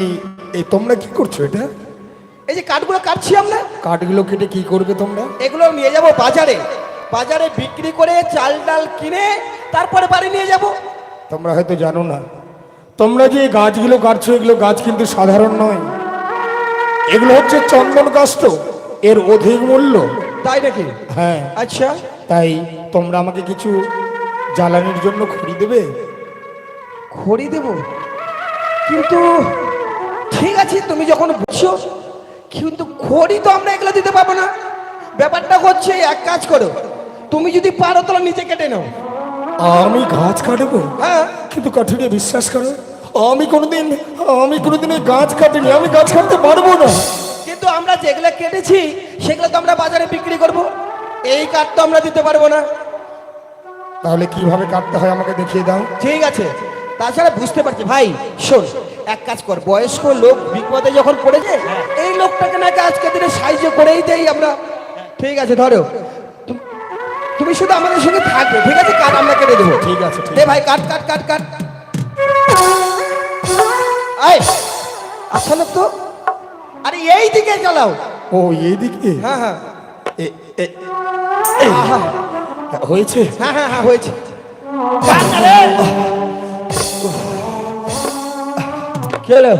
এই- তোমরা কি করছ এটা? এই যে কাঠগুলো কাটছি আমরা। কাঠগুলো কেটে কি করবে তোমরা? এগুলো নিয়ে যাব বাজারে। বাজারে বিক্রি করে চাল ডাল কিনে তারপরে বাড়ি নিয়ে যাব। তোমরা হয়তো জানো না। তোমরা যে গাছগুলো কাটছো এগুলো গাছ কিন্তু সাধারণ নয়। এগুলো হচ্ছে চন্দন গাছ তো এর অধিক মূল্য। তাই নাকি? হ্যাঁ। আচ্ছা। তাই তোমরা আমাকে কিছু জ্বালানির জন্য খড়ি দেবে? খড়ি দেব? কিন্তু ঠিক আছে তুমি যখন বুঝছ কিন্তু খড়ি তো আমরা এগুলো দিতে পারব না। ব্যাপারটা হচ্ছে এক কাজ করো তুমি যদি পারো তাহলে নিচে কেটে নাও। আমি গাছ কাটবো? হ্যাঁ। কিন্তু কাঠিনে বিশ্বাস করো আমি কোনোদিন আমি কোনোদিন এই গাছ কাটিনি আমি গাছ কাটতে পারব না। কিন্তু আমরা যেগুলো কেটেছি সেগুলো তো আমরা বাজারে বিক্রি করব। এই কাঠ তো আমরা দিতে পারব না। তাহলে কীভাবে কাটতে হয় আমাকে দেখিয়ে দাও। ঠিক আছে তাছাড়া বুঝতে পারছি ভাই শোন এক কাজ কর বয়স্ক লোক বিপদে যখন পড়েছে এই লোকটাকে নাকি আজকে দিনে সাহায্য করেই দেই আমরা। ঠিক আছে ধরো। তুমি শুধু আমাদের সঙ্গে থাকবে ঠিক আছে? কাঠ আমরা কেটে দেবো। ঠিক আছে দে ভাই কাট কাট কাট কাট। আয় না তো। আরে এই দিকে চালাও। ও এইদিকে হ্যাঁ হ্যাঁ। এ- এ- আহা, হয়েছে? হ্যাঁ হ্যাঁ হ্যাঁ হয়েছে। হলো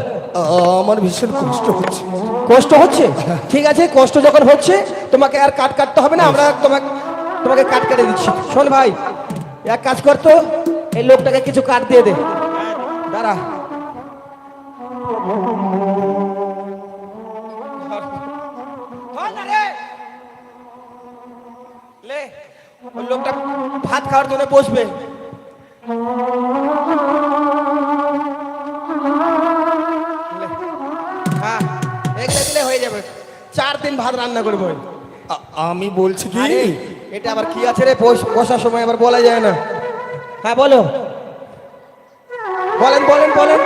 আমার ভীষণ কষ্ট হচ্ছে। কষ্ট হচ্ছে? ঠিক আছে কষ্ট যখন হচ্ছে তোমাকে আর কাট কাটতে হবে না আমরা তোমাকে তোমাকে কাট কেটে দিচ্ছি। শোন ভাই এক কাজ করতো এই লোকটাকে কিছু কাট দিয়ে দে। দাঁড়া। না রে। লে, ওই লোকটা ভাত খাওয়ার জন্য বসবে। হ্যাঁ এগুলো দিলে হয়ে যাবে। চার দিন ভাত রান্না করব। আমি বলছি কি? এটা আবার কি আছে রে? বস- বসার সময় আবার বলা যায় না। হ্যাঁ বলো। বলেন বলেন বলেন।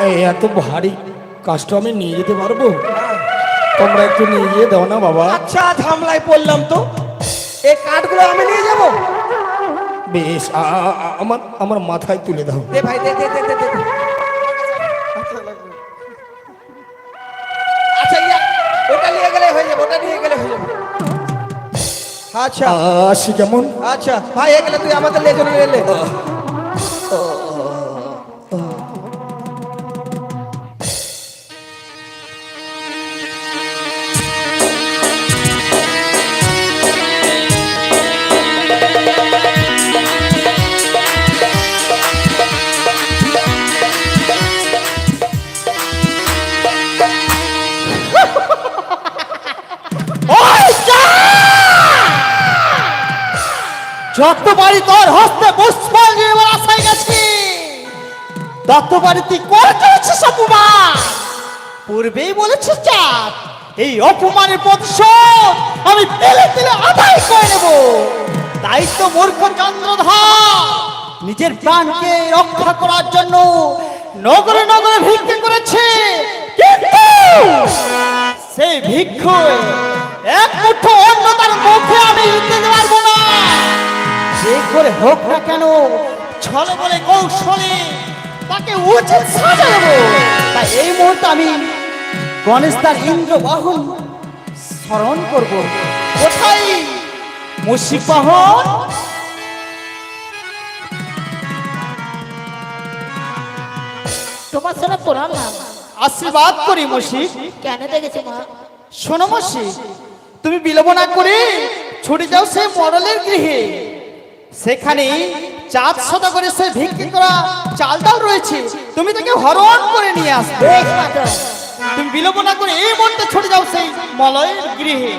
এই এত ভারী কাজটা আমি নিয়ে যেতে পারব? তোমরা একটু নিয়ে গিয়ে দাও না বাবা। আচ্ছা ঝামলায় পড়লাম তো। এই কাঠগুলো আমি নিয়ে যাব। বেশ আমার আমার মাথায় তুলে দাও। দে ভাই দে দে দে দে। আচ্ছা। আসি কেমন আচ্ছা। ভাই এগুলো তুই আমাদের লেজনে এলে যত বাড়ি তোর হস্তে পুষ্প নিয়ে এবার আশায় গেছি তত বাড়ি তুই করে চলেছিস অপমান। পূর্বেই বলেছিস চাঁদ এই অপমানের প্রতিশোধ আমি পেলে পেলে আদায় করে নেব। তাই তো মূর্খ চন্দ্রধর, নিজের প্রাণকে রক্ষা করার জন্য নগরে নগরে ভিক্ষে করেছে। কিন্তু সেই ভিক্ষু হোক না কেন ছলে বলে কৌশলে তাকে উচিত সাজা দেবো। তাই এই মুহূর্তে আমি গণেশ তার ইন্দ্র বাহন স্মরণ করব। কোথায়? মুশিক বাহন তোমার সাথে পড়ালাম আশীর্বাদ করি মুশিক কেন দেখেছি মা? শোনো মসি তুমি বিলম্ব না করে ছুটে যাও সে মডেলের গৃহে। সেখানে চাঁদ সদা করে সে ভিক্ষি করা চালটাও ডাল রয়েছে। তুমি তাকে হরণ করে নিয়ে আসবে। তুমি বিলম্ব না করে এই মনটা ছুটে যাও সেই মলয়ের গৃহে।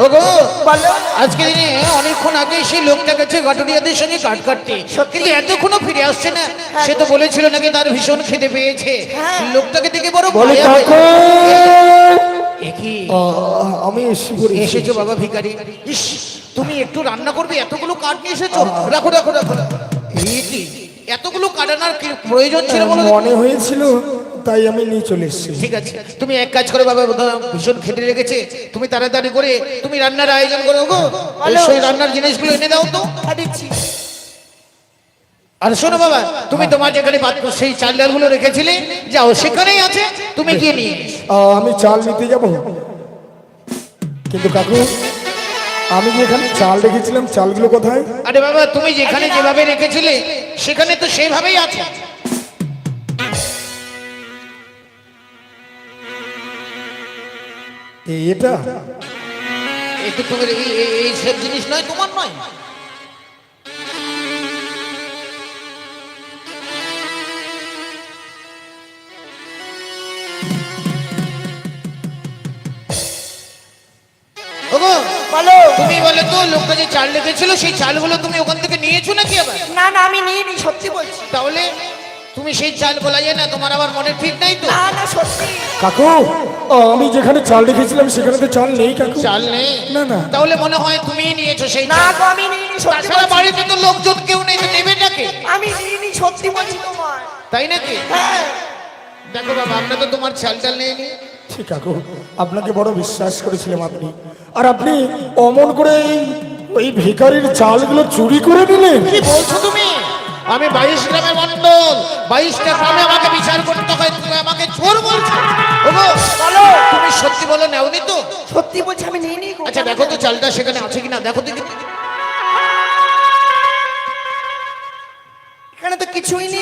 ওগো আজকে দিনে অনেকক্ষণ আগে সেই লোকটা গেছে ঘটনিয়াদের সঙ্গে কাট কাটতে। কিন্তু এতক্ষণও ফিরে আসছে না। সে তো বলেছিল নাকি তার ভীষণ খেতে পেয়েছে। লোকটাকে দেখে বড় হয়ে- আমি এসেছ বাবা ভিখারি। ইস তুমি একটু রান্না করবে? এতগুলো কাঠ নিয়ে এসেছ? রাখো রাখো রাখো রাখো। এ কি? এতগুলো কাটানোর প্রয়োজন ছিল মনে হয়েছিল তাই আমি নিয়ে চলে এসেছি। ঠিক আছে তুমি এক কাজ করে বাবা ভীষণ খেতে রেখেছে তুমি তাড়াতাড়ি করে তুমি রান্নার আয়োজন করো গো। সেই রান্নার জিনিসগুলো এনে দাও তো। আর শোনো বাবা তুমি তোমার যেখানে পাত্র সেই চাল ডালগুলো রেখেছিলে যাও সেখানেই আছে তুমি গিয়ে নিয়ে আহ, আমি চাল নিতে যাব? কিন্তু কাকু আমি যেখানে চাল রেখেছিলাম চালগুলো কোথায়? আরে বাবা তুমি যেখানে যেভাবে রেখেছিলে সেখানে তো সেভাবেই আছে। এই এটা তোমার এই- এই- সব জিনিস নয় তোমার নয়। তুমি বলে তো লোকটা যে চাল রেখেছিল সেই চালগুলো তুমি ওখান থেকে নিয়েছো নাকি আবার? না না আমি নিয়ে নি সত্যি বলছি। তাহলে তুমি সেই চাল বলা যায় না তোমার আবার মনে ঠিক নাই তো? না না সত্যি। কাকু আমি যেখানে চাল রেখেছিলাম সেখানে তো চাল নেই কাকু। চাল নেই? না, না। তাহলে মনে হয় তুমি নিয়েছো সেই না গো আমি নিয়ে নি সত্যি তাছাড়া বলছি। বাড়িতে তো লোকজন কেউ নেই তো নেবে নাকি আমি নিয়ে নি সত্যি বলছি তোমার তাই নাকি? হ্যাঁ। দেখো বাবা আমরা তো তোমার চাল টাল নেই নি। ঠিক কাকু আপনাকে বড় বিশ্বাস করেছিলাম আপনি। আর আপনি অমন করে এই- ওই ভিখারির চালগুলো চুরি করে নিলেন? কি বলছো তুমি? আমি বাইশ গ্রামের মন্ডল বাইশটা গ্রামে আমাকে বিচার সত্যি বলো নেওনি তো? সত্যি বলছি আমি নিয়ে নি আচ্ছা দেখো তো চালটা সেখানে আছে কিনা দেখো দেখি। এখানে তো কিছুই নেই।